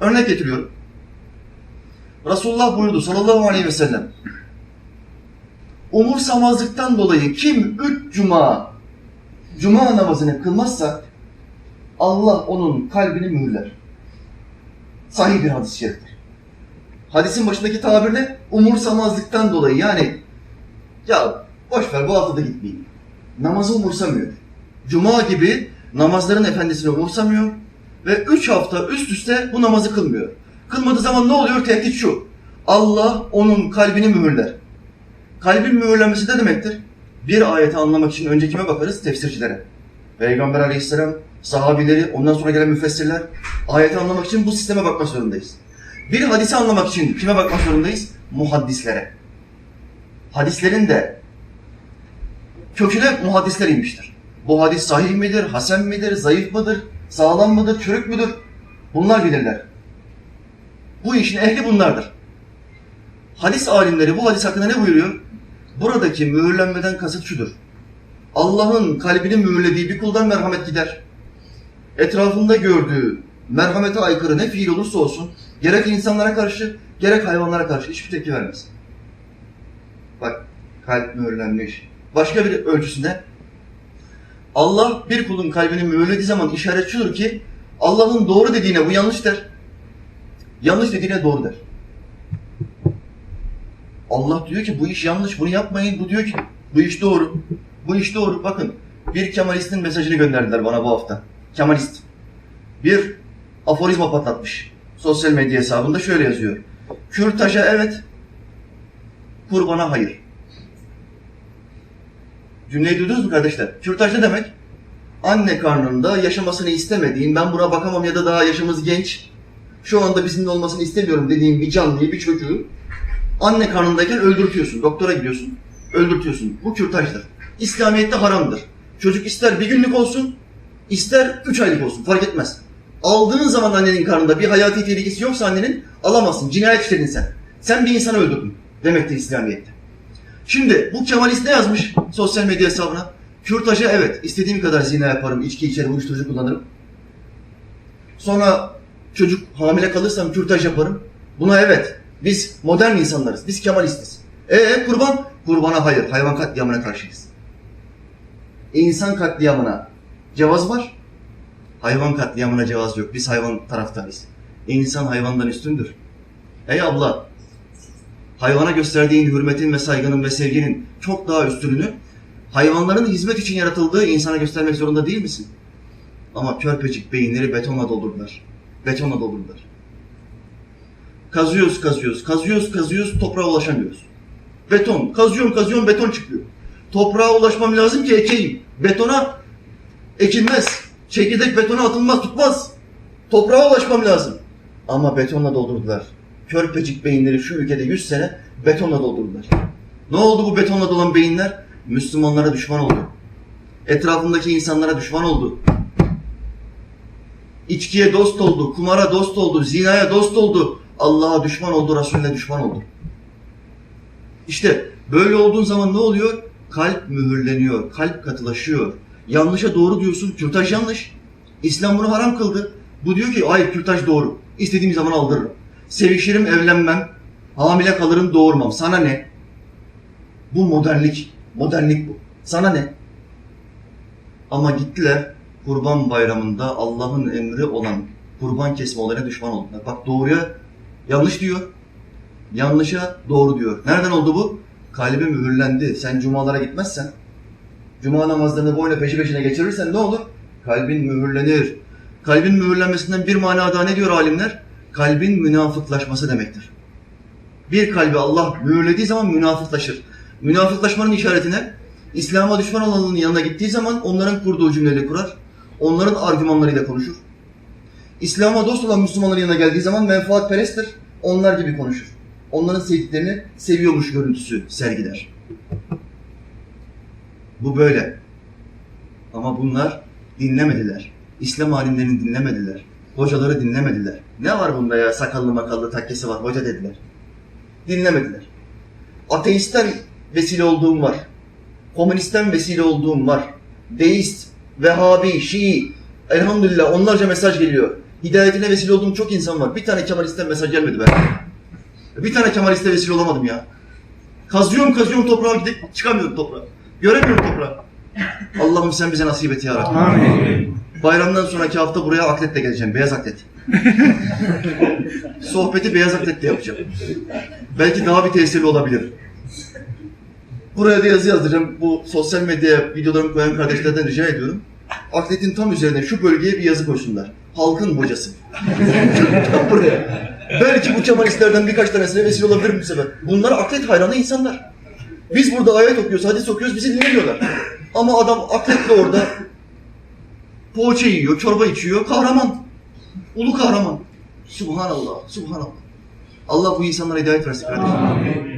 Örnek getiriyorum. Resulullah buyurdu sallallahu aleyhi ve sellem. Umursamazlıktan dolayı kim üç cuma cuma namazını kılmazsa Allah onun kalbini mühürler. Sahih bir hadis-i şeriftir. Hadisin başındaki tabir ne? Umursamazlıktan dolayı yani ya boş ver bu hafta da gitmeyeyim. Namazı umursamıyor. Cuma gibi namazların efendisini umursamıyor ve üç hafta üst üste bu namazı kılmıyor. Kılmadığı zaman ne oluyor? Tehdit şu. Allah onun kalbini mühürler. Kalbin mühürlenmesi ne demektir? Bir ayeti anlamak için önce kime bakarız? Tefsircilere. Peygamber aleyhisselam, sahabileri, ondan sonra gelen müfessirler. Ayeti anlamak için bu sisteme bakmak zorundayız. Bir hadisi anlamak için kime bakmak zorundayız? Muhaddislere. Hadislerin de köküne muhaddisler inmiştir. Bu hadis sahih midir, hasen midir, zayıf mıdır, sağlam mıdır, çürük müdür? Bunlar bilirler. Bu işin ehli bunlardır. Hadis alimleri bu hadis hakkında ne buyuruyor? Buradaki mühürlenmeden kasıt şudur. Allah'ın kalbini mühürlediği bir kuldan merhamet gider. Etrafında gördüğü merhamete aykırı ne fiil olursa olsun gerek insanlara karşı gerek hayvanlara karşı hiçbir tepki vermez. Bak kalp mühürlenmiş. Başka bir ölçüsünde Allah bir kulun kalbini mühürlediği zaman işaret şudur ki Allah'ın doğru dediğine bu yanlış der. Yanlış dediğine doğru der. Allah diyor ki bu iş yanlış bunu yapmayın. Bu diyor ki bu iş doğru. Bu iş doğru. Bakın bir Kemalistin mesajını gönderdiler bana bu hafta. Kemalist. Bir aforizma patlatmış. Sosyal medya hesabında şöyle yazıyor. Kürtaja evet, kurbana hayır. Cümleyi duydunuz mu kardeşler? Kürtaj ne demek? Anne karnında yaşamasını istemediğin, ben buna bakamam ya da daha yaşımız genç, şu anda bizimle olmasını istemiyorum dediğin bir canlıyı, bir çocuğu anne karnındayken öldürtüyorsun. Doktora gidiyorsun, öldürtüyorsun. Bu kürtajdır. İslamiyet'te haramdır. Çocuk ister bir günlük olsun, ister üç aylık olsun, fark etmez. Aldığın zaman annenin karnında bir hayati tehlikesi yoksa annenin alamazsın. Cinayet işledin sen. Sen bir insanı öldürdün demektir İslamiyet'te. Şimdi bu Kemalist ne yazmış sosyal medya hesabına? Kürtaja evet istediğim kadar zina yaparım, içki içerim, uyuşturucu kullanırım. Sonra çocuk hamile kalırsam kürtaj yaparım. Buna evet. Biz modern insanlarız. Biz Kemalistiz. E kurban? Kurbana hayır. Hayvan katliamına karşıyız. İnsan katliamına cevaz var. Hayvan katliamına cevaz yok. Biz hayvan taraftarıyız. İnsan hayvandan üstündür. Ey abla, hayvana gösterdiğin hürmetin ve saygının ve sevginin çok daha üstünlüğünü hayvanların hizmet için yaratıldığı insana göstermek zorunda değil misin? Ama körpecik beyinleri betonla doldurdular. Betonla doldurdular. Kazıyoruz, kazıyoruz, kazıyoruz, kazıyoruz, toprağa ulaşamıyoruz. Beton, kazıyorum, kazıyorum, beton çıkıyor. Toprağa ulaşmam lazım ki ekeyim. Betona ekilmez. Çekirdek betona atılmaz, tutmaz. Toprağa ulaşmam lazım. Ama betonla doldurdular. Körpecik beyinleri şu ülkede 100 sene betonla doldurdular. Ne oldu bu betonla dolan beyinler? Müslümanlara düşman oldu. Etrafındaki insanlara düşman oldu. İçkiye dost oldu, kumara dost oldu, zinaya dost oldu. Allah'a düşman oldu, Resulüne düşman oldu. İşte böyle olduğun zaman ne oluyor? Kalp mühürleniyor, kalp katılaşıyor. Yanlışa doğru diyorsun, kürtaj yanlış. İslam bunu haram kıldı. Bu diyor ki hayır kürtaj doğru. İstediğim zaman aldırırım. Sevişirim, evlenmem. Hamile kalırım, doğurmam. Sana ne? Bu modernlik. Modernlik bu. Sana ne? Ama gittiler kurban bayramında Allah'ın emri olan kurban kesme olayına düşman oldular. Bak doğruya yanlış diyor. Yanlışa doğru diyor. Nereden oldu bu? Kalbi mühürlendi. Sen cumalara gitmezsen, cuma namazlarını boyuna peşi peşine geçirirsen ne olur? Kalbin mühürlenir. Kalbin mühürlenmesinden bir manada ne diyor alimler? Kalbin münafıklaşması demektir. Bir kalbi Allah mühürlediği zaman münafıklaşır. Münafıklaşmanın işaretine İslam'a düşman olanların yanına gittiği zaman onların kurduğu cümleleri kurar. Onların argümanlarıyla konuşur. İslam'a dost olan Müslümanların yanına geldiği zaman menfaatperesttir. Onlar gibi konuşur. Onların sevdiklerini seviyormuş görüntüsü sergiler. Bu böyle. Ama bunlar dinlemediler. İslam alimlerini dinlemediler. Hocaları dinlemediler. Ne var bunda ya sakallı makallı takkesi var hoca dediler. Dinlemediler. Ateistten vesile olduğum var. Komünistten vesile olduğum var. Deist, Vehhabi, Şii. Elhamdülillah onlarca mesaj geliyor. Hidayetine vesile olduğum çok insan var. Bir tane Kemalist'ten mesaj gelmedi be. Bir tane Kemalist'e vesile olamadım ya. Kazıyorum kazıyorum toprağa gidip çıkamıyorum toprağa. Göremiyorum toprağı. Allah'ım sen bize nasip et ya Rabbi. Amin. Bayramdan sonraki hafta buraya atletle geleceğim. Beyaz atlet. Sohbeti beyaz atletle yapacağım. Belki daha bir tesirli olabilir. Buraya da yazı yazdıracağım. Bu sosyal medyaya videolarımı koyan kardeşlerden rica ediyorum. Atletin tam üzerine şu bölgeye bir yazı koysunlar. Halkın bocası. tam buraya. Belki bu Kemalistlerden birkaç tanesine vesile olabilir bu sefer. Bunlar atlet hayranı insanlar. Biz burada ayet okuyoruz, hadis okuyoruz, bizi dinlemiyorlar. Ama adam atletle orada poğaça yiyor, çorba içiyor, kahraman. Ulu kahraman. Subhanallah, subhanallah. Allah bu insanlara hidayet versin kardeşim.